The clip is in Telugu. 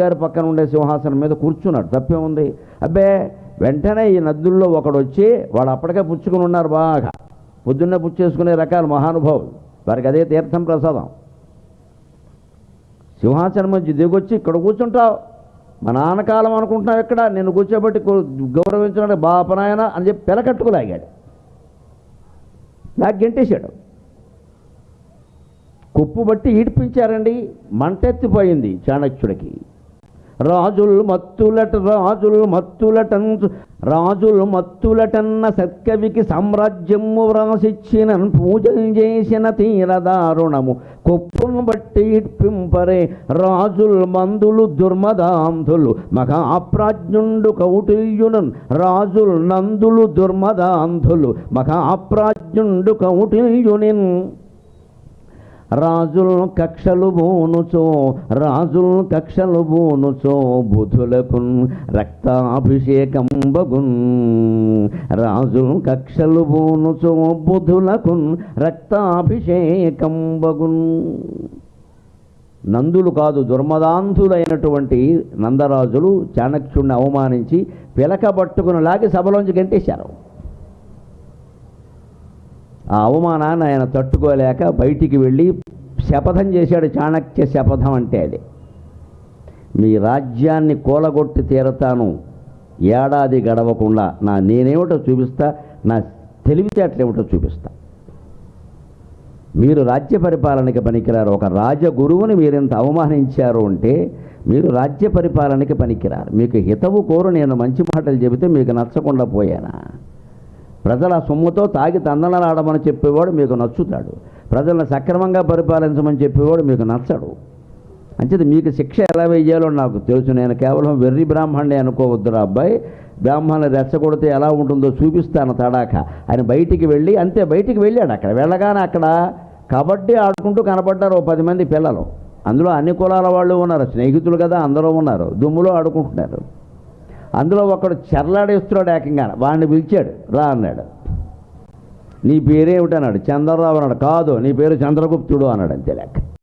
గారి పక్కన ఉండే సింహాసనం మీద కూర్చున్నాడు. తప్పే ఉంది? అబ్బే వెంటనే ఈ నదుల్లో ఒకడు వచ్చి వాడు అప్పటికే పుచ్చుకుని ఉన్నారు బాగా. పొద్దున్నే పుచ్చేసుకునే రకాల మహానుభావులు. వారికి అదే తీర్థం ప్రసాదం. సింహాసనం నుంచి దిగొచ్చి ఇక్కడ కూర్చుంటావు. మా నాన్నకాలం అనుకుంటున్నావు ఇక్కడ నిన్ను కూర్చోబెట్టి గౌరవించడానికి బాపనాయన అని చెప్పి పిలకట్టుకులాగాడు నాకు గెంటేశాడు. కుప్పు బట్టి ఈడ్పించారండి. మంటెత్తిపోయింది చాణక్యుడికి. రాజుల్ మత్తులట రాజుల్ మత్తులటన్ రాజుల్ మత్తులటన్న సత్కవికి సామ్రాజ్యము వ్రాసిచ్చిన పూజలు చేసిన తీరదారుణము కుప్పును బట్టి ఇప్పింపరే రాజుల్ మందులు దుర్మదాంధులు మహాప్రాజ్ఞుండు కౌటిల్యునన్ రాజుల్ నందులు దుర్మదాంధులు మహాప్రాజ్ఞుండు కౌటిల్యునిన్. రాజుల్ కక్షలు బోనుచో రాజుల్ కక్షలు బోనుచో బుధులకు రక్తాభిషేకం బగున్. రాజుల్ కక్షలు బోనుచో బుధులకు రక్తాభిషేకం బగున్. నందులు కాదు దుర్మదాంధులైనటువంటి నందరాజులు చాణక్యుణ్ణి అవమానించి పిలక పట్టుకుని లాగి సభలోంచి గంటేశారు. ఆ అవమానాన్ని ఆయన తట్టుకోలేక బయటికి వెళ్ళి శపథం చేశాడు చాణక్య శపథం అంటే అది. మీ రాజ్యాన్ని కూలగొట్టి తీరతాను ఏడాది గడవకుండా నా నేనేమిటో చూపిస్తా నా తెలివితేటలేమిటో చూపిస్తా. మీరు రాజ్య పరిపాలనకి పనికిరారు. ఒక రాజగురువుని మీరెంత అవమానించారు అంటే మీరు రాజ్య పరిపాలనకి పనికిరారు. మీకు హితవు కోరు నేను మంచి మాటలు చెబితే మీకు నచ్చకుండా పోయానా? ప్రజల సొమ్ముతో తాగి తందనలాడమని చెప్పేవాడు మీకు నచ్చుతాడు. ప్రజలను సక్రమంగా పరిపాలించమని చెప్పేవాడు మీకు నచ్చడు. అంచేది మీకు శిక్ష ఎలా వేయాలో నాకు తెలుసు. నేను కేవలం వెర్రి బ్రాహ్మణ్ణి అనుకోవద్దురా అబ్బాయి. బ్రాహ్మణుని రెచ్చగొడితే ఎలా ఉంటుందో చూపిస్తాను తడాక. ఆయన బయటికి వెళ్ళి అంతే బయటికి వెళ్ళాడు అక్కడ. వెళ్ళగానే అక్కడ కబడ్డీ ఆడుకుంటూ కనపడ్డారు ఓ పది మంది పిల్లలు. అందులో అన్ని కులాల వాళ్ళు ఉన్నారు. స్నేహితులు కదా అందరూ ఉన్నారు. దుమ్ములో ఆడుకుంటున్నారు. అందులో ఒకడు చెర్లాడేస్తున్నాడు ఏకంగా వాడిని పిలిచాడు రా అన్నాడు. నీ పేరేమిటన్నాడు? చంద్రరావు అన్నాడు. కాదు నీ పేరు చంద్రగుప్తుడు అన్నాడు అంతే లెక్క.